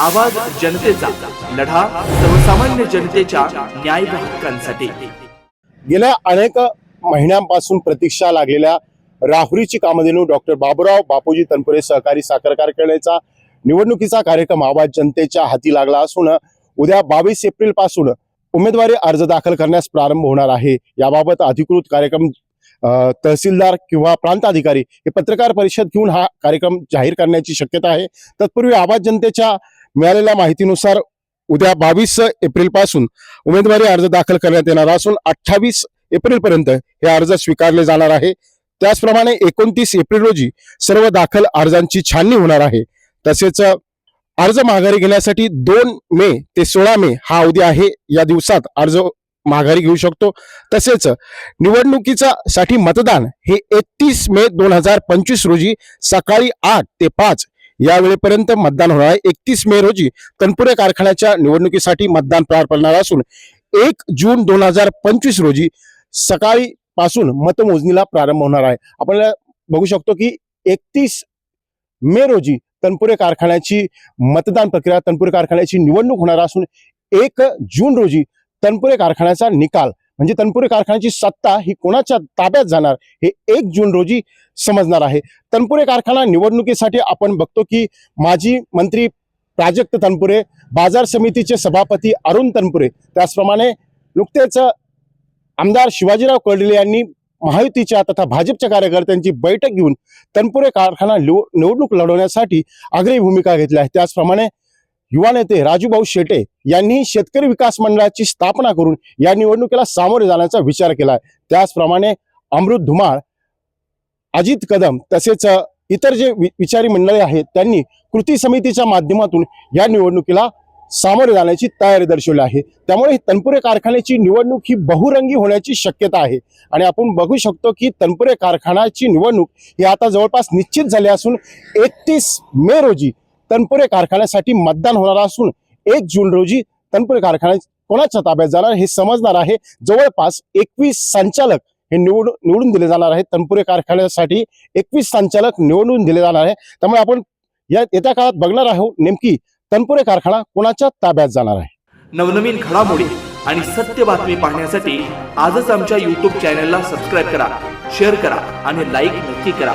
आवाज जनतेचा लढा सर्वसामान्य जनतेच्या न्याय हक्कांसाठी. गेल्या अनेक महिन्यांपासून प्रतीक्षा लागलेल्या राहुरीची कामधेनू डॉक्टर बाबुराव बापूजी तनपुरे सहकारी साखर कारखान्याचा निवडणुकीचा कार्यक्रम आवाज जनतेच्या हाती लागला असून उद्या बावीस एप्रिलपासून उमेदवारी अर्ज दाखल करण्यास प्रारंभ होणार आहे. याबाबत अधिकृत कार्यक्रम तहसीलदार किंवा प्रांत अधिकारी हे पत्रकार परिषद घेऊन हा कार्यक्रम जाहीर करण्याची शक्यता आहे. तत्पूर्वी आवाज जनतेच्या मिळालेल्या माहितीनुसार उद्या बावीस एप्रिलपासून उमेदवारी अर्ज दाखल करण्यात येणार असून अठ्ठावीस एप्रिल पर्यंत हे अर्ज स्वीकारले जाणार आहे. त्याचप्रमाणे एकोणतीस एप्रिल रोजी सर्व दाखल अर्जांची छाननी होणार आहे. तसेच अर्ज माघारी घेण्यासाठी दोन मे ते सोळा मे हा अवधी आहे. या दिवसात अर्ज माघारी घेऊ शकतो. तसेच निवडणुकीचा साठी मतदान हे एकतीस मे दोन हजार पंचवीस रोजी सकाळी आठ ते पाच या वेळेपर्यंत मतदान होणार आहे. एकतीस मे रोजी तनपुरे कारखान्याच्या निवडणुकीसाठी मतदान पार पडणार असून एक जून दोन हजार पंचवीस रोजी सकाळी पासून मतमोजणीला प्रारंभ होणार आहे. आपण बघू शकतो की एकतीस मे रोजी तनपुरे कारखान्याची मतदान प्रक्रिया तनपुरे कारखान्याची निवडणूक होणार असून एक जून रोजी तनपुरे कारखान्याचा निकाल म्हणजे तनपुरे कारखान्याची सत्ता ही कोणाच्या ताब्यात जाणार हे एक जून रोजी समजणार आहे. तनपुरे कारखाना निवडणुकीसाठी आपण बघतो की माजी मंत्री प्राजक्त तनपुरे बाजार समितीचे सभापती अरुण तनपुरे त्याचप्रमाणे नुकतेच आमदार शिवाजीराव कर्डिले यांनी महायुतीच्या तथा भाजपच्या कार्यकर्त्यांची बैठक घेऊन तनपुरे कारखाना लिव- निवडणूक लढवण्यासाठी आग्रही भूमिका घेतली आहे. त्याचप्रमाणे युवा नेते राजूभाऊ शेटे यांनी शेतकरी विकास मंडळाची स्थापना करून या निवडणुकीला सामोरे जाण्याचा विचार केला. आहे त्याचप्रमाणे अमृत धुमाळ अजित कदम तसेच इतर जे वि- विचारी मंडळी आहेत त्यांनी कृती समितीच्या माध्यमातून या निवडणुकीला सामोरे जाण्याची तयारी दर्शवली आहे. त्यामुळे तनपुरे कारखान्याची निवडणूक ही बहुरंगी होण्याची शक्यता आहे. आणि आपण बघू शकतो की तनपुरे कारखान्याची निवडणूक ही आता जवळपास निश्चित झाली असून एकतीस मे रोजी तनपुरे कारखान्यासाठी मतदान होणार असून एक जून रोजी तनपुरे कारखाना कोणाच्या ताब्यात जाणार हे समजणार आहे. जवळपास एकवीस संचालक हे निवडून निवडून दिले जाणार आहेत. तनपुरे कारखान्यासाठी एकवीस संचालक निवडून दिले जाणार आहे त्यामुळे आपण या येत्या काळात बघणार आहोत नेमकी तनपुरे कारखाना कोणाच्या ताब्यात जाणार आहे. नवनवीन घडामोडी आणि सत्य बातमी पाहण्यासाठी आजच आमच्या युट्यूब चॅनलला सबस्क्राईब करा शेअर करा आणि लाईक नक्की करा.